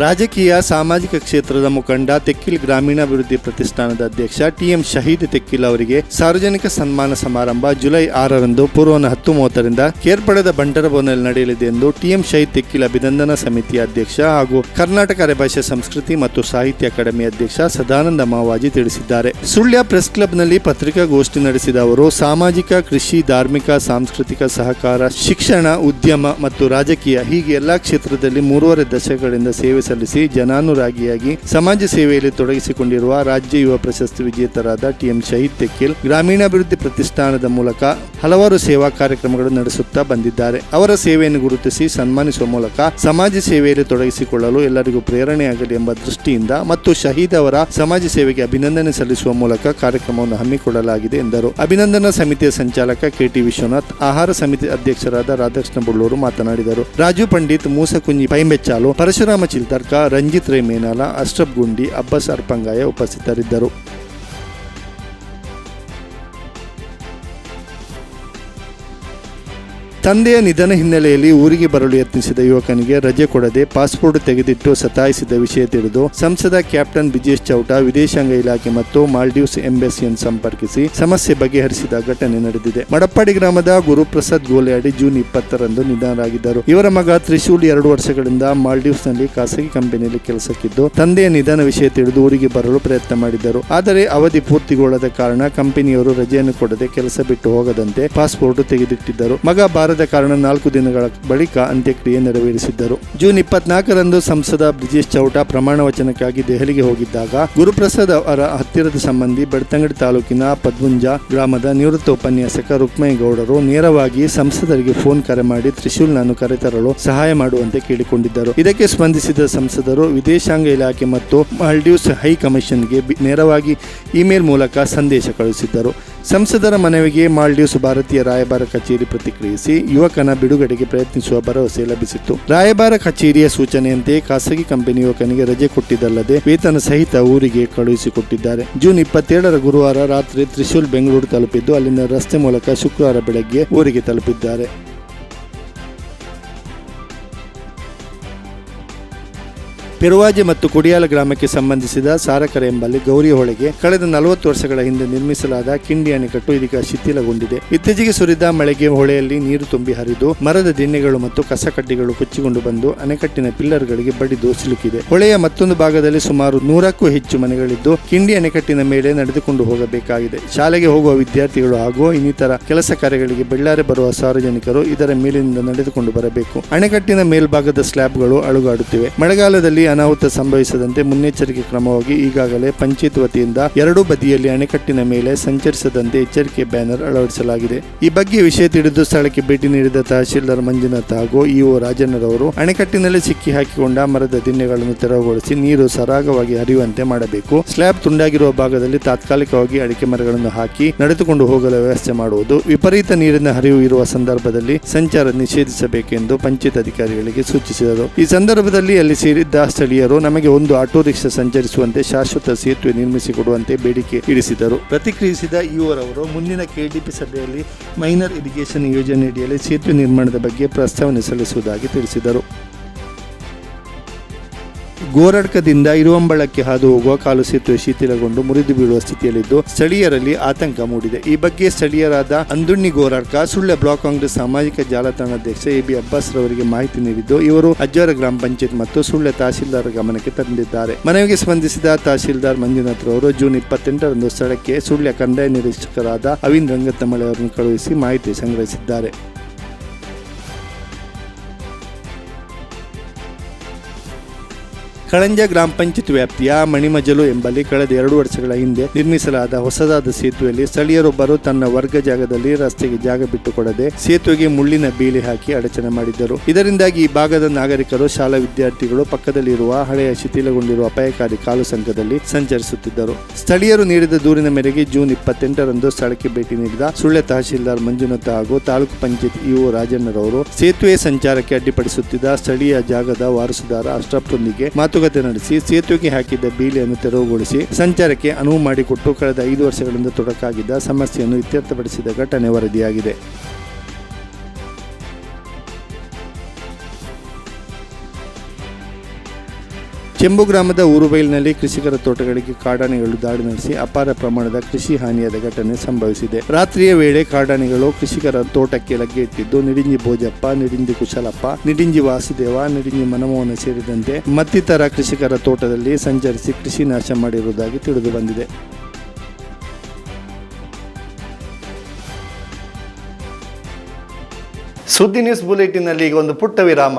ರಾಜಕೀಯ ಸಾಮಾಜಿಕ ಕ್ಷೇತ್ರದ ಮುಖಂಡ ತೆಕ್ಕಿಲ್ ಗ್ರಾಮೀಣಾಭಿವೃದ್ಧಿ ಪ್ರತಿಷ್ಠಾನದ ಅಧ್ಯಕ್ಷ ಟಿಎಂ ಶಹೀದ್ ತೆಕ್ಕಿಲ್ ಅವರಿಗೆ ಸಾರ್ವಜನಿಕ ಸನ್ಮಾನ ಸಮಾರಂಭ ಜುಲೈ ಆರರಂದು ಪೂರ್ವನ ಹತ್ತು ಮೂವತ್ತರಿಂದ ಕೇರ್ಪಡದ ಬಂಟರಭವನದಲ್ಲಿ ನಡೆಯಲಿದೆ ಎಂದು ಟಿಎಂ ಶಹೀದ್ ತೆಕ್ಕಿಲ್ ಅಭಿನಂದನಾ ಸಮಿತಿ ಅಧ್ಯಕ್ಷ ಹಾಗೂ ಕರ್ನಾಟಕ ಅರೆಭಾಷೆ ಸಂಸ್ಕೃತಿ ಮತ್ತು ಸಾಹಿತ್ಯ ಅಕಾಡೆಮಿ ಅಧ್ಯಕ್ಷ ಸದಾನಂದ ಮಾವಾಜಿ ತಿಳಿಸಿದ್ದಾರೆ. ಸುಳ್ಯ ಪ್ರೆಸ್ ಕ್ಲಬ್ನಲ್ಲಿ ಪತ್ರಿಕಾಗೋಷ್ಠಿ ನಡೆಸಿದ ಅವರು, ಸಾಮಾಜಿಕ, ಕೃಷಿ, ಧಾರ್ಮಿಕ, ಸಾಂಸ್ಕೃತಿಕ ಸಹಕಾರ, ಶಿಕ್ಷಣ, ಉದ್ಯಮ ಮತ್ತು ರಾಜಕೀಯ ಹೀಗೆ ಎಲ್ಲಾ ಕ್ಷೇತ್ರದಲ್ಲಿ ಮೂರುವರೆ ದಶಕಗಳಿಂದ ಸೇವೆ ಸಲ್ಲಿಸಿ ಜನಾನುರಾಗಿಯಾಗಿ ಸಮಾಜ ಸೇವೆಯಲ್ಲಿ ತೊಡಗಿಸಿಕೊಂಡಿರುವ ರಾಜ್ಯ ಯುವ ಪ್ರಶಸ್ತಿ ವಿಜೇತರಾದ ಟಿಎಂ ಶಹೀದ್ ತೆಕ್ಕಿಲ್ ಗ್ರಾಮೀಣಾಭಿವೃದ್ಧಿ ಪ್ರತಿಷ್ಠಾನದ ಮೂಲಕ ಹಲವಾರು ಸೇವಾ ಕಾರ್ಯಕ್ರಮಗಳು ನಡೆಸುತ್ತಾ ಬಂದಿದ್ದಾರೆ. ಅವರ ಸೇವೆಯನ್ನು ಗುರುತಿಸಿ ಸನ್ಮಾನಿಸುವ ಮೂಲಕ ಸಮಾಜ ಸೇವೆಯಲ್ಲಿ ತೊಡಗಿಸಿಕೊಳ್ಳಲು ಎಲ್ಲರಿಗೂ ಪ್ರೇರಣೆಯಾಗಲಿ ಎಂಬ ದೃಷ್ಟಿಯಿಂದ ಮತ್ತು ಶಹೀದ್ ಅವರ ಸಮಾಜ ಸೇವೆಗೆ ಅಭಿನಂದನೆ ಸಲ್ಲಿಸುವ ಮೂಲಕ ಕಾರ್ಯಕ್ರಮವನ್ನು ಹಮ್ಮಿಕೊಳ್ಳಲಾಗಿದೆ ಎಂದರು. ಅಭಿನಂದನಾ ಸಮಿತಿಯ ಸಂಚಾಲಕ ಕೆಟಿ ವಿಶ್ವನಾಥ್, ಆಹಾರ ಸಮಿತಿ ಅಧ್ಯಕ್ಷರಾದ ರಾಧಾಕೃಷ್ಣ ಬುಳ್ಳೂರು ಮಾತನಾಡಿದರು. ರಾಜು ಪಂಡಿತ್ ಮೂಸಕುಂಜಿ ಪೈಂಬೆಚ್ಚಾಲು, ಪರಶುರಾಮ ಚಿಲ್ತರ್ಕ ರಂಜಿತ್ ರೈ ಮೇನಾಲ ಅಶ್ರಫ್ ಗುಂಡಿ ಅಬ್ಬಸ್ ಅರ್ಪಂಗಾಯ ಉಪಸ್ಥಿತರಿದ್ದರು. ತಂದೆಯ ನಿಧನ ಹಿನ್ನೆಲೆಯಲ್ಲಿ ಊರಿಗೆ ಬರಲು ಯತ್ನಿಸಿದ ಯುವಕನಿಗೆ ರಜೆ ಕೊಡದೆ ಪಾಸ್ಪೋರ್ಟ್ ತೆಗೆದಿಟ್ಟು ಸತಾಯಿಸಿದ ವಿಷಯ ತಿಳಿದು ಸಂಸದ ಕ್ಯಾಪ್ಟನ್ ಬಿಜೇಶ್ ಚೌಟ, ವಿದೇಶಾಂಗ ಇಲಾಖೆ ಮತ್ತು ಮಾಲ್ಡೀವ್ಸ್ ಎಂಬೆಸಿಯನ್ನು ಸಂಪರ್ಕಿಸಿ ಸಮಸ್ಯೆ ಬಗೆಹರಿಸಿದ ಘಟನೆ ನಡೆದಿದೆ. ಮಡಪ್ಪಾಡಿ ಗ್ರಾಮದ ಗುರುಪ್ರಸಾದ್ ಗೋಲೆಯಾಡಿ ಜೂನ್ ಇಪ್ಪತ್ತರಂದು ನಿಧನರಾಗಿದ್ದರು. ಇವರ ಮಗ ತ್ರಿಶೂಲ್ ಎರಡು ವರ್ಷಗಳಿಂದ ಮಾಲ್ಡೀವ್ಸ್ನಲ್ಲಿ ಖಾಸಗಿ ಕಂಪನಿಯಲ್ಲಿ ಕೆಲಸಕ್ಕಿದ್ದು ತಂದೆಯ ನಿಧನ ವಿಷಯ ತಿಳಿದು ಊರಿಗೆ ಬರಲು ಪ್ರಯತ್ನ ಮಾಡಿದ್ದರು. ಆದರೆ ಅವಧಿ ಪೂರ್ತಿಗೊಳ್ಳದ ಕಾರಣ ಕಂಪನಿಯವರು ರಜೆಯನ್ನು ಕೊಡದೆ ಕೆಲಸ ಬಿಟ್ಟು ಹೋಗದಂತೆ ಪಾಸ್ಪೋರ್ಟ್ ತೆಗೆದಿಟ್ಟಿದ್ದರು. ಮಗ ಬಾರದ ಕಾರಣ ನಾಲ್ಕು ದಿನಗಳ ಬಳಿಕ ಅಂತ್ಯಕ್ರಿಯೆ ನೆರವೇರಿಸಿದ್ದರು. ಜೂನ್ ಇಪ್ಪತ್ನಾಲ್ಕರಂದು ಸಂಸದ ಬ್ರಿಜೇಶ್ ಚೌಟ ಪ್ರಮಾಣ ವಚನಕ್ಕಾಗಿ ದೆಹಲಿಗೆ ಹೋಗಿದ್ದಾಗ ಗುರುಪ್ರಸಾದ್ ಅವರ ಹತ್ತಿರದ ಸಂಬಂಧಿ ಬೆಳ್ತಂಗಡಿ ತಾಲೂಕಿನ ಪದ್ಮುಂಜ ಗ್ರಾಮದ ನಿವೃತ್ತ ಉಪನ್ಯಾಸಕ ರುಕ್ಮೇಗೌಡರು ನೇರವಾಗಿ ಸಂಸದರಿಗೆ ಫೋನ್ ಕರೆ ಮಾಡಿ ತ್ರಿಶೂಲ್ ನಾನು ಕರೆತರಲು ಸಹಾಯ ಮಾಡುವಂತೆ ಕೇಳಿಕೊಂಡಿದ್ದರು. ಇದಕ್ಕೆ ಸ್ಪಂದಿಸಿದ ಸಂಸದರು, ವಿದೇಶಾಂಗ ಇಲಾಖೆ ಮತ್ತು ಮಾಲ್ಡೀವ್ಸ್ ಹೈ ಕಮಿಷನ್ಗೆ ನೇರವಾಗಿ ಇಮೇಲ್ ಮೂಲಕ ಸಂದೇಶ ಕಳುಹಿಸಿದ್ದರು. ಸಂಸದರ ಮನವಿಗೆ ಮಾಲ್ಡೀವ್ಸ್ ಭಾರತೀಯ ರಾಯಭಾರ ಕಚೇರಿ ಪ್ರತಿಕ್ರಿಯಿಸಿ ಯುವಕನ ಬಿಡುಗಡೆಗೆ ಪ್ರಯತ್ನಿಸುವ ಭರವಸೆ ಲಭಿಸಿತ್ತು. ರಾಯಭಾರ ಕಚೇರಿಯ ಸೂಚನೆಯಂತೆ ಖಾಸಗಿ ಕಂಪನಿ ಯುವಕನಿಗೆ ರಜೆ ಕೊಟ್ಟಿದ್ದಲ್ಲದೆ ವೇತನ ಸಹಿತ ಊರಿಗೆ ಕಳುಹಿಸಿಕೊಟ್ಟಿದ್ದಾರೆ. ಜೂನ್ ಇಪ್ಪತ್ತೇಳರ ಗುರುವಾರ ರಾತ್ರಿ ತ್ರಿಶೂಲ್ ಬೆಂಗಳೂರು ತಲುಪಿದ್ದು ಅಲ್ಲಿಂದ ರಸ್ತೆ ಮೂಲಕ ಶುಕ್ರವಾರ ಬೆಳಗ್ಗೆ ಊರಿಗೆ ತಲುಪಿದ್ದಾರೆ. ಪೆರುವಾಜೆ ಮತ್ತು ಕುಡಿಯಾಲ ಗ್ರಾಮಕ್ಕೆ ಸಂಬಂಧಿಸಿದ ಸಾರಕರ ಎಂಬಲ್ಲಿ ಗೌರಿ ಹೊಳೆಗೆ ಕಳೆದ ನಲವತ್ತು ವರ್ಷಗಳ ಹಿಂದೆ ನಿರ್ಮಿಸಲಾದ ಕಿಂಡಿ ಅಣೆಕಟ್ಟು ಇದೀಗ ಶಿಥಿಲಗೊಂಡಿದೆ. ಇತ್ತೀಚೆಗೆ ಸುರಿದ ಮಳೆಗೆ ಹೊಳೆಯಲ್ಲಿ ನೀರು ತುಂಬಿ ಹರಿದು ಮರದ ದಿಣ್ಣೆಗಳು ಮತ್ತು ಕಸಕಡ್ಡಿಗಳು ಕೊಚ್ಚಿಕೊಂಡು ಬಂದು ಅಣೆಕಟ್ಟಿನ ಪಿಲ್ಲರ್ಗಳಿಗೆ ಬಡಿದು ಸಿಲುಕಿದೆ. ಹೊಳೆಯ ಮತ್ತೊಂದು ಭಾಗದಲ್ಲಿ ಸುಮಾರು ನೂರಕ್ಕೂ ಹೆಚ್ಚು ಮನೆಗಳಿದ್ದು ಕಿಂಡಿ ಅಣೆಕಟ್ಟಿನ ಮೇಲೆ ನಡೆದುಕೊಂಡು ಹೋಗಬೇಕಾಗಿದೆ. ಶಾಲೆಗೆ ಹೋಗುವ ವಿದ್ಯಾರ್ಥಿಗಳು ಹಾಗೂ ಇನ್ನಿತರ ಕೆಲಸ ಕಾರ್ಯಗಳಿಗೆ ಬೆಳ್ಳಾರೆ ಬರುವ ಸಾರ್ವಜನಿಕರು ಇದರ ಮೇಲಿನಿಂದ ನಡೆದುಕೊಂಡು ಬರಬೇಕು. ಅಣೆಕಟ್ಟಿನ ಮೇಲ್ಭಾಗದ ಸ್ಲ್ಯಾಬ್ಗಳು ಅಳುಗಾಡುತ್ತಿವೆ. ಮಳೆಗಾಲದಲ್ಲಿ ಅನಾಹುತ ಸಂಭವಿಸದಂತೆ ಮುನ್ನೆಚ್ಚರಿಕೆ ಕ್ರಮವಾಗಿ ಈಗಾಗಲೇ ಪಂಚಾಯತ್ ವತಿಯಿಂದ ಎರಡೂ ಬದಿಯಲ್ಲಿ ಅಣೆಕಟ್ಟಿನ ಮೇಲೆ ಸಂಚರಿಸದಂತೆ ಎಚ್ಚರಿಕೆ ಬ್ಯಾನರ್ ಅಳವಡಿಸಲಾಗಿದೆ. ಈ ಬಗ್ಗೆ ವಿಷಯ ತಿಳಿದು ಸ್ಥಳಕ್ಕೆ ಭೇಟಿ ನೀಡಿದ ತಹಶೀಲ್ದಾರ್ ಮಂಜುನಾಥ್ ಹಾಗೂ ಇಒ ರಾಜಣ್ಣರವರು ಅಣೆಕಟ್ಟಿನಲ್ಲಿ ಸಿಕ್ಕಿ ಹಾಕಿಕೊಂಡ ಮರದ ದಿನ್ನೆಗಳನ್ನು ತೆರವುಗೊಳಿಸಿ ನೀರು ಸರಾಗವಾಗಿ ಹರಿಯುವಂತೆ ಮಾಡಬೇಕು. ಸ್ಲ್ಯಾಬ್ ತುಂಡಾಗಿರುವ ಭಾಗದಲ್ಲಿ ತಾತ್ಕಾಲಿಕವಾಗಿ ಅಡಿಕೆ ಮರಗಳನ್ನು ಹಾಕಿ ನಡೆದುಕೊಂಡು ಹೋಗಲು ವ್ಯವಸ್ಥೆ ಮಾಡುವುದು, ವಿಪರೀತ ನೀರಿನ ಹರಿವು ಇರುವ ಸಂದರ್ಭದಲ್ಲಿ ಸಂಚಾರ ನಿಷೇಧಿಸಬೇಕೆಂದು ಪಂಚಾಯತ್ ಅಧಿಕಾರಿಗಳಿಗೆ ಸೂಚಿಸಿದರು. ಈ ಸಂದರ್ಭದಲ್ಲಿ ಅಲ್ಲಿ ಸೇರಿದ್ದ ಸ್ಥಳೀಯರು ನಮಗೆ ಒಂದು ಆಟೋ ರಿಕ್ಷಾ ಸಂಚರಿಸುವಂತೆ ಶಾಶ್ವತ ಸೇತುವೆ ನಿರ್ಮಿಸಿಕೊಡುವಂತೆ ಬೇಡಿಕೆ ಇಡಿಸಿದರು ಪ್ರತಿಕ್ರಿಯಿಸಿದ ಇವರವರು ಮುಂದಿನ ಕೆಡಿಪಿ ಸಭೆಯಲ್ಲಿ ಮೈನರ್ ಇರಿಗೇಷನ್ ಯೋಜನೆಯಡಿಯಲ್ಲಿ ಸೇತುವೆ ನಿರ್ಮಾಣದ ಬಗ್ಗೆ ಪ್ರಸ್ತಾವನೆ ಸಲ್ಲಿಸುವುದಾಗಿ ತಿಳಿಸಿದರು. ಗೋರಡ್ಕದಿಂದ ಇರುವಂಬಳಕ್ಕೆ ಹಾದು ಹೋಗುವ ಕಾಲು ಸೇತುವೆ ಶಿಥಿಲಗೊಂಡು ಮುರಿದು ಬೀಳುವ ಸ್ಥಿತಿಯಲ್ಲಿದ್ದು ಸ್ಥಳೀಯರಲ್ಲಿ ಆತಂಕ ಮೂಡಿದೆ. ಈ ಬಗ್ಗೆ ಸ್ಥಳೀಯರಾದ ಅಂದುಣ್ಣಿ ಗೋರಾಡ್ಕ, ಸುಳ್ಯ ಬ್ಲಾಕ್ ಕಾಂಗ್ರೆಸ್ ಸಾಮಾಜಿಕ ಜಾಲತಾಣ ಅಧ್ಯಕ್ಷ ಎ ಬಿ ಅಬ್ಬಾಸ್ ರವರಿಗೆ ಮಾಹಿತಿ ನೀಡಿದ್ದು, ಇವರು ಅಜ್ಜಾರ ಗ್ರಾಮ ಪಂಚಾಯತ್ ಮತ್ತು ಸುಳ್ಯ ತಹಸೀಲ್ದಾರ್ ಗಮನಕ್ಕೆ ತಂದಿದ್ದಾರೆ. ಮನವಿಗೆ ಸ್ಪಂದಿಸಿದ ತಹಸೀಲ್ದಾರ್ ಮಂಜುನಾಥ್ ರವರು ಜೂನ್ ಇಪ್ಪತ್ತೆಂಟರಂದು ಸ್ಥಳಕ್ಕೆ ಸುಳ್ಯ ಕಂದಾಯ ನಿರೀಕ್ಷಕರಾದ ಅವಿನ್ ರಂಗತ್ತಮಳೆ ಅವರನ್ನು ಕಳುಹಿಸಿ ಮಾಹಿತಿ ಸಂಗ್ರಹಿಸಿದ್ದಾರೆ. ಕಳಂಜ ಗ್ರಾಮ ಪಂಚಾಯತ್ ವ್ಯಾಪ್ತಿಯ ಮಣಿಮಜಲು ಎಂಬಲ್ಲಿ ಕಳೆದ ಎರಡು ವರ್ಷಗಳ ಹಿಂದೆ ನಿರ್ಮಿಸಲಾದ ಹೊಸದಾದ ಸೇತುವೆಯಲ್ಲಿ ಸ್ಥಳೀಯರೊಬ್ಬರು ತನ್ನ ವರ್ಗ ಜಾಗದಲ್ಲಿ ರಸ್ತೆಗೆ ಜಾಗ ಬಿಟ್ಟುಕೊಡದೆ ಸೇತುವೆಗೆ ಮುಳ್ಳಿನ ಬೀಳಿ ಹಾಕಿ ಅಡಚಣೆ ಮಾಡಿದ್ದರು. ಇದರಿಂದಾಗಿ ಈ ಭಾಗದ ನಾಗರಿಕರು, ಶಾಲಾ ವಿದ್ಯಾರ್ಥಿಗಳು ಪಕ್ಕದಲ್ಲಿರುವ ಹಳೆಯ ಶಿಥಿಲಗೊಂಡಿರುವ ಅಪಾಯಕಾರಿ ಕಾಲು ಸಂಘದಲ್ಲಿ ಸಂಚರಿಸುತ್ತಿದ್ದರು. ಸ್ಥಳೀಯರು ನೀಡಿದ ದೂರಿನ ಮೇರೆಗೆ ಜೂನ್ ಇಪ್ಪತ್ತೆಂಟರಂದು ಸ್ಥಳಕ್ಕೆ ಭೇಟಿ ನೀಡಿದ ಸುಳ್ಯ ತಹಶೀಲ್ದಾರ್ ಮಂಜುನಾಥ ಹಾಗೂ ತಾಲೂಕು ಪಂಚಾಯತ್ ಇಒ ರಾಜಣ್ಣರವರು ಸೇತುವೆ ಸಂಚಾರಕ್ಕೆ ಅಡ್ಡಿಪಡಿಸುತ್ತಿದ್ದ ಸ್ಥಳೀಯ ಜಾಗದ ವಾರಸುದಾರ ಅಶ್ರಫ್ರೊಂದಿಗೆ ಮಾತುಕತೆ ನಡೆಸಿ, ಸೇತುವೆಗೆ ಹಾಕಿದ್ದ ಬೀಳಿಯನ್ನು ತೆರವುಗೊಳಿಸಿ ಸಂಚಾರಕ್ಕೆ ಅನುವು ಮಾಡಿಕೊಟ್ಟು ಕಳೆದ ಐದು ವರ್ಷಗಳಿಂದ ತೊಡಕಾಗಿದ್ದ ಸಮಸ್ಯೆಯನ್ನು ಇತ್ಯರ್ಥಪಡಿಸಿದ ಘಟನೆ ವರದಿಯಾಗಿದೆ. ಚೆಂಬು ಗ್ರಾಮದ ಊರುಬೈಲಿನಲ್ಲಿ ಕೃಷಿಕರ ತೋಟಗಳಿಗೆ ಕಾಡಾನೆಗಳು ದಾಳಿ ನಡೆಸಿ ಅಪಾರ ಪ್ರಮಾಣದ ಕೃಷಿ ಹಾನಿಯಾದ ಘಟನೆ ಸಂಭವಿಸಿದೆ. ರಾತ್ರಿಯ ವೇಳೆ ಕಾಡಾನೆಗಳು ಕೃಷಿಕರ ತೋಟಕ್ಕೆ ಲಗ್ಗೆ ಇಟ್ಟಿದ್ದು ನಿಡಿಂಜಿ ಭೋಜಪ್ಪ, ನಿಡಿಂಜಿ ಕುಶಲಪ್ಪ, ನಿಡಿಂಜಿ ವಾಸುದೇವ, ನಿಡಿಂಜಿ ಮನಮೋಹನ ಸೇರಿದಂತೆ ಮತ್ತಿತರ ಕೃಷಿಕರ ತೋಟದಲ್ಲಿ ಸಂಚರಿಸಿ ಕೃಷಿ ನಾಶ ಮಾಡಿರುವುದಾಗಿ ತಿಳಿದು ಬಂದಿದೆ. ಸುದ್ದಿ ನ್ಯೂಸ್ ಬುಲೆಟಿನ್ನಲ್ಲಿ ಈಗ ಒಂದು ಪುಟ್ಟ ವಿರಾಮ.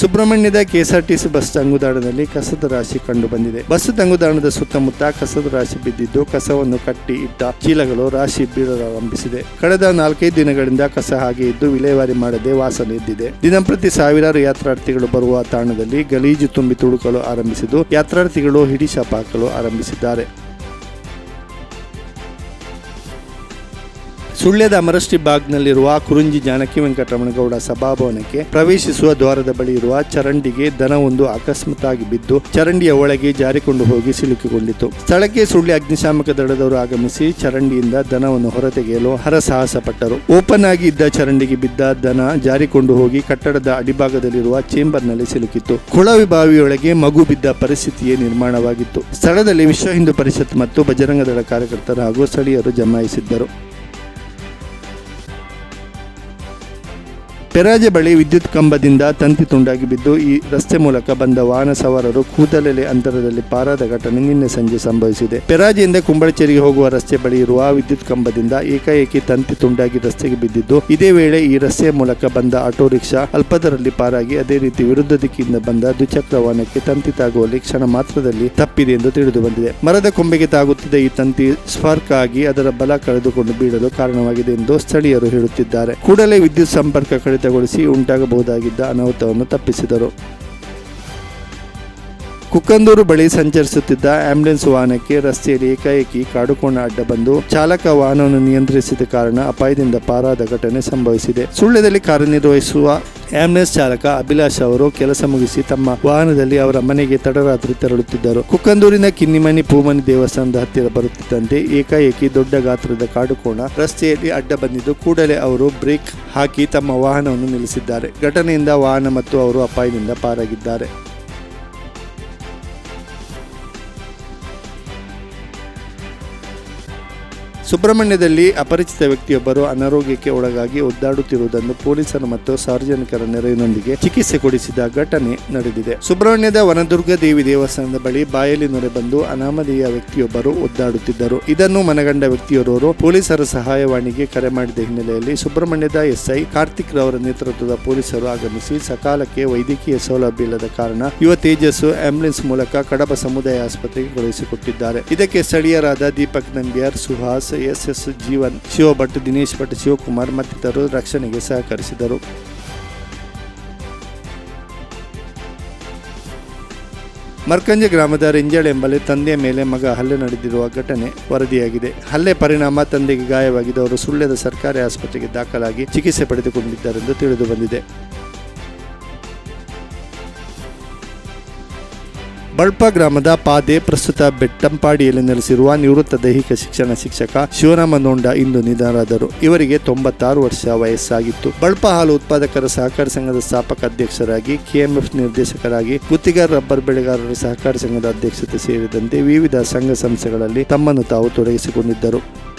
ಸುಬ್ರಹ್ಮಣ್ಯದ ಕೆಎಸ್ಆರ್ಟಿಸಿ ಬಸ್ ತಂಗುದಾಣದಲ್ಲಿ ಕಸದ ರಾಶಿ ಕಂಡು ಬಂದಿದೆ. ಬಸ್ ತಂಗುದಾಣದ ಸುತ್ತಮುತ್ತ ಕಸದ ರಾಶಿ ಬಿದ್ದಿದ್ದು ಕಸವನ್ನು ಕಟ್ಟಿ ಇಟ್ಟ ಚೀಲಗಳು ರಾಶಿ ಬೀಳಲಾರಂಭಿಸಿದೆ. ಕಳೆದ ನಾಲ್ಕೈದು ದಿನಗಳಿಂದ ಕಸ ಹಾಗೆ ಇದ್ದು ವಿಲೇವಾರಿ ಮಾಡದೆ ವಾಸನೆ ಎದ್ದಿದೆ. ದಿನಂಪ್ರತಿ ಸಾವಿರಾರು ಯಾತ್ರಾರ್ಥಿಗಳು ಬರುವ ತಾಣದಲ್ಲಿ ಗಲೀಜು ತುಂಬಿ ತುಳುಕಲು ಆರಂಭಿಸಿದ್ದು, ಯಾತ್ರಾರ್ಥಿಗಳು ಹಿಡಿಶಾಪ ಹಾಕಲು ಆರಂಭಿಸಿದ್ದಾರೆ. ಸುಳ್ಯದ ಅಮರಷ್ಟಿ ಬಾಗ್ನಲ್ಲಿರುವ ಕುರುಂಜಿ ಜಾನಕಿ ವೆಂಕಟರಮಣಗೌಡ ಸಭಾಭವನಕ್ಕೆ ಪ್ರವೇಶಿಸುವ ದ್ವಾರದ ಬಳಿ ಇರುವ ಚರಂಡಿಗೆ ದನವೊಂದು ಅಕಸ್ಮಾತ್ತಾಗಿ ಬಿದ್ದು ಚರಂಡಿಯ ಒಳಗೆ ಜಾರಿಕೊಂಡು ಹೋಗಿ ಸಿಲುಕಿಕೊಂಡಿತು. ಸ್ಥಳಕ್ಕೆ ಸುಳ್ಯ ಅಗ್ನಿಶಾಮಕ ದಳದವರು ಆಗಮಿಸಿ ಚರಂಡಿಯಿಂದ ದನವನ್ನು ಹೊರತೆಗೆಯಲು ಹರಸಾಹಸ ಪಟ್ಟರು ಓಪನ್ ಆಗಿ ಇದ್ದ ಚರಂಡಿಗೆ ಬಿದ್ದ ದನ ಜಾರಿಕೊಂಡು ಹೋಗಿ ಕಟ್ಟಡದ ಅಡಿಭಾಗದಲ್ಲಿರುವ ಚೇಂಬರ್ನಲ್ಲಿ ಸಿಲುಕಿತ್ತು. ಕೊಳವೆ ಬಾವಿಯೊಳಗೆ ಮಗು ಬಿದ್ದ ಪರಿಸ್ಥಿತಿಯೇ ನಿರ್ಮಾಣವಾಗಿತ್ತು. ಸ್ಥಳದಲ್ಲಿ ವಿಶ್ವ ಹಿಂದೂ ಪರಿಷತ್ ಮತ್ತು ಬಜರಂಗ ದಳ ಕಾರ್ಯಕರ್ತರು ಹಾಗೂ ಸ್ಥಳೀಯರು ಜಮಾಯಿಸಿದ್ದರು. ಪೆರಾಜೆ ಬಳಿ ವಿದ್ಯುತ್ ಕಂಬದಿಂದ ತಂತಿ ತುಂಡಾಗಿ ಬಿದ್ದು ಈ ರಸ್ತೆ ಮೂಲಕ ಬಂದ ವಾಹನ ಸವಾರರು ಕೂದಲೆಲೆ ಅಂತರದಲ್ಲಿ ಪಾರಾದ ಘಟನೆ ನಿನ್ನೆ ಸಂಜೆ ಸಂಭವಿಸಿದೆ. ಪೆರಾಜಿಯಿಂದ ಕುಂಬಳಚೇರಿಗೆ ಹೋಗುವ ರಸ್ತೆ ಬಳಿ ಇರುವ ವಿದ್ಯುತ್ ಕಂಬದಿಂದ ಏಕಾಏಕಿ ತಂತಿ ತುಂಡಾಗಿ ರಸ್ತೆಗೆ ಬಿದ್ದಿದ್ದು, ಇದೇ ವೇಳೆ ಈ ರಸ್ತೆಯ ಮೂಲಕ ಬಂದ ಆಟೋ ರಿಕ್ಷಾ ಅಲ್ಪದರಲ್ಲಿ ಪಾರಾಗಿ ಅದೇ ರೀತಿ ವಿರುದ್ಧ ದಿಕ್ಕಿಯಿಂದ ಬಂದ ದ್ವಿಚಕ್ರ ವಾಹನಕ್ಕೆ ತಂತಿ ತಾಗುವಲ್ಲಿ ಕ್ಷಣ ಮಾತ್ರದಲ್ಲಿ ತಪ್ಪಿದೆ ಎಂದು ತಿಳಿದು ಬಂದಿದೆ. ಮರದ ಕೊಂಬೆಗೆ ತಾಗುತ್ತಿದ್ದ ಈ ತಂತಿ ಸ್ಪಾರ್ಕ್ ಆಗಿ ಅದರ ಬಲ ಕಳೆದುಕೊಂಡು ಬೀಳಲು ಕಾರಣವಾಗಿದೆ ಎಂದು ಸ್ಥಳೀಯರು ಹೇಳುತ್ತಿದ್ದಾರೆ. ಕೂಡಲೇ ವಿದ್ಯುತ್ ಸಂಪರ್ಕ ಕಡಿತಗೊಳಿಸಿ ಉಂಟಾಗಬಹುದಾಗಿದ್ದ ಅನಾಹುತವನ್ನು ತಪ್ಪಿಸಿದರು. ಕುಕ್ಕಂದೂರು ಬಳಿ ಸಂಚರಿಸುತ್ತಿದ್ದ ಆಂಬ್ಯುಲೆನ್ಸ್ ವಾಹನಕ್ಕೆ ರಸ್ತೆಯಲ್ಲಿ ಏಕಾಏಕಿ ಕಾಡುಕೋಣ ಅಡ್ಡ ಬಂದು ಚಾಲಕ ವಾಹನವನ್ನು ನಿಯಂತ್ರಿಸಿದ ಕಾರಣ ಅಪಾಯದಿಂದ ಪಾರಾದ ಘಟನೆ ಸಂಭವಿಸಿದೆ. ಸುಳ್ಳ್ಯದಲ್ಲಿ ಕಾರ್ಯನಿರ್ವಹಿಸುವ ಆಂಬ್ಯುಲೆನ್ಸ್ ಚಾಲಕ ಅಭಿಲಾಷ್ ಅವರು ಕೆಲಸ ಮುಗಿಸಿ ತಮ್ಮ ವಾಹನದಲ್ಲಿ ಅವರ ಮನೆಗೆ ತಡರಾತ್ರಿ ತೆರಳುತ್ತಿದ್ದರು. ಕುಕ್ಕಂದೂರಿನ ಕಿನ್ನಿಮನಿ ಪೂಮನಿ ದೇವಸ್ಥಾನದ ಹತ್ತಿರ ಬರುತ್ತಿದ್ದಂತೆ ಏಕಾಏಕಿ ದೊಡ್ಡ ಗಾತ್ರದ ಕಾಡುಕೋಣ ರಸ್ತೆಯಲ್ಲಿ ಅಡ್ಡ ಬಂದಿದ್ದು ಕೂಡಲೇ ಅವರು ಬ್ರೇಕ್ ಹಾಕಿ ತಮ್ಮ ವಾಹನವನ್ನು ನಿಲ್ಲಿಸಿದ್ದಾರೆ. ಘಟನೆಯಿಂದ ವಾಹನ ಮತ್ತು ಅವರು ಅಪಾಯದಿಂದ ಪಾರಾಗಿದ್ದಾರೆ. ಸುಬ್ರಹ್ಮಣ್ಯದಲ್ಲಿ ಅಪರಿಚಿತ ವ್ಯಕ್ತಿಯೊಬ್ಬರು ಅನಾರೋಗ್ಯಕ್ಕೆ ಒಳಗಾಗಿ ಒದ್ದಾಡುತ್ತಿರುವುದನ್ನು ಪೊಲೀಸರು ಮತ್ತು ಸಾರ್ವಜನಿಕರ ನೆರವಿನೊಂದಿಗೆ ಚಿಕಿತ್ಸೆ ಕೊಡಿಸಿದ ಘಟನೆ ನಡೆದಿದೆ. ಸುಬ್ರಹ್ಮಣ್ಯದ ವನದುರ್ಗ ದೇವಿ ದೇವಸ್ಥಾನದ ಬಳಿ ಬಾಯಲ್ಲಿ ನೊರೆ ಬಂದು ಅನಾಮಧೇಯ ವ್ಯಕ್ತಿಯೊಬ್ಬರು ಒದ್ದಾಡುತ್ತಿದ್ದರು. ಇದನ್ನು ಮನಗಂಡ ವ್ಯಕ್ತಿಯೋರ್ವರು ಪೊಲೀಸರ ಸಹಾಯವಾಣಿಗೆ ಕರೆ ಮಾಡಿದ ಹಿನ್ನೆಲೆಯಲ್ಲಿ ಸುಬ್ರಹ್ಮಣ್ಯದ ಎಸ್ಐ ಕಾರ್ತಿಕ್ ರವರ ನೇತೃತ್ವದ ಪೊಲೀಸರು ಆಗಮಿಸಿ ಸಕಾಲಕ್ಕೆ ವೈದ್ಯಕೀಯ ಸೌಲಭ್ಯ ಇಲ್ಲದ ಕಾರಣ ಯುವ ತೇಜಸ್ಸು ಆಂಬ್ಯುಲೆನ್ಸ್ ಮೂಲಕ ಕಡಬ ಸಮುದಾಯ ಆಸ್ಪತ್ರೆಗೆ ಕಳುಹಿಸಿಕೊಟ್ಟಿದ್ದಾರೆ. ಇದಕ್ಕೆ ಸ್ಥಳೀಯರಾದ ದೀಪಕ್ ನಂಬಿಯಾರ್ ಸುಹಾಸ್ ಎಸ್ ಎಸ್ ಜೀವನ್ ಶಿವಭಟ್, ದಿನೇಶ್ ಭಟ್, ಶಿವಕುಮಾರ್ ಮತ್ತಿತರರು ರಕ್ಷಣೆಗೆ ಸಹಕರಿಸಿದರು. ಮರ್ಕಂಜೆ ಗ್ರಾಮದ ರೆಂಜಾಳ್ ಎಂಬಲ್ಲಿ ತಂದೆಯ ಮೇಲೆ ಮಗ ಹಲ್ಲೆ ನಡೆದಿರುವ ಘಟನೆ ವರದಿಯಾಗಿದೆ. ಹಲ್ಲೆ ಪರಿಣಾಮ ತಂದೆಗೆ ಗಾಯವಾಗಿದ್ದವರು ಸುಳ್ಳ್ಯದ ಸರ್ಕಾರಿ ಆಸ್ಪತ್ರೆಗೆ ದಾಖಲಾಗಿ ಚಿಕಿತ್ಸೆ ಪಡೆದುಕೊಂಡಿದ್ದಾರೆಂದು ತಿಳಿದು ಬಳ್ಪ ಗ್ರಾಮದ ಪಾದೆ ಪ್ರಸ್ತುತ ಬೆಟ್ಟಂಪಾಡಿಯಲ್ಲಿ ನೆಲೆಸಿರುವ ನಿವೃತ್ತ ದೈಹಿಕ ಶಿಕ್ಷಣ ಶಿಕ್ಷಕ ಶಿವರಾಮ ನೋಂಡ ಇಂದು ನಿಧನರಾದರು. ಇವರಿಗೆ ತೊಂಬತ್ತಾರು ವರ್ಷ ವಯಸ್ಸಾಗಿತ್ತು. ಬಳ್ಪ ಹಾಲು ಉತ್ಪಾದಕರ ಸಹಕಾರ ಸಂಘದ ಸ್ಥಾಪಕ ಅಧ್ಯಕ್ಷರಾಗಿ, ಕೆಎಂಎಫ್ ನಿರ್ದೇಶಕರಾಗಿ ಗುತ್ತಿಗಾರ ರಬ್ಬರ್ ಬೆಳೆಗಾರರ ಸಹಕಾರ ಸಂಘದ ಅಧ್ಯಕ್ಷತೆ ಸೇರಿದಂತೆ ವಿವಿಧ ಸಂಘ ಸಂಸ್ಥೆಗಳಲ್ಲಿ ತಮ್ಮನ್ನು ತಾವು ತೊಡಗಿಸಿಕೊಂಡಿದ್ದರು.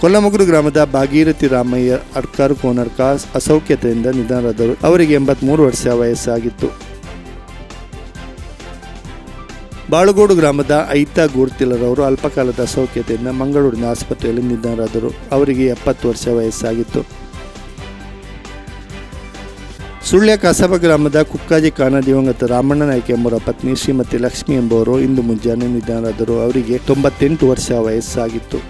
ಕೊಲ್ಲಮಗುರು ಗ್ರಾಮದ ಭಾಗೀರಥಿ ರಾಮಯ್ಯ ಅಡ್ಕಾರು ಕೋನರ್ಕ ಅಸೌಖ್ಯತೆಯಿಂದ ನಿಧನರಾದರು. ಅವರಿಗೆ ಎಂಬತ್ಮೂರು ವರ್ಷ ವಯಸ್ಸಾಗಿತ್ತು. ಬಾಳುಗೋಡು ಗ್ರಾಮದ ಐತಾ ಗೂರ್ತಿಲರವರು ಅಲ್ಪಕಾಲದ ಅಸೌಖ್ಯತೆಯಿಂದ ಮಂಗಳೂರಿನ ಆಸ್ಪತ್ರೆಯಲ್ಲಿ ನಿಧನರಾದರು. ಅವರಿಗೆ ಎಪ್ಪತ್ತು ವರ್ಷ ವಯಸ್ಸಾಗಿತ್ತು. ಸುಳ್ಯ ಕಸಬ ಗ್ರಾಮದ ಕುಕ್ಕಾಜಿ ಕಾನ ದಿವಂಗತ ರಾಮಣ್ಣ ನಾಯ್ಕ ಎಂಬರ ಪತ್ನಿ ಶ್ರೀಮತಿ ಲಕ್ಷ್ಮಿ ಎಂಬುವರು ಇಂದು ಮುಂಜಾನೆ ನಿಧನರಾದರು. ಅವರಿಗೆ ತೊಂಬತ್ತೆಂಟು ವರ್ಷ ವಯಸ್ಸಾಗಿತ್ತು.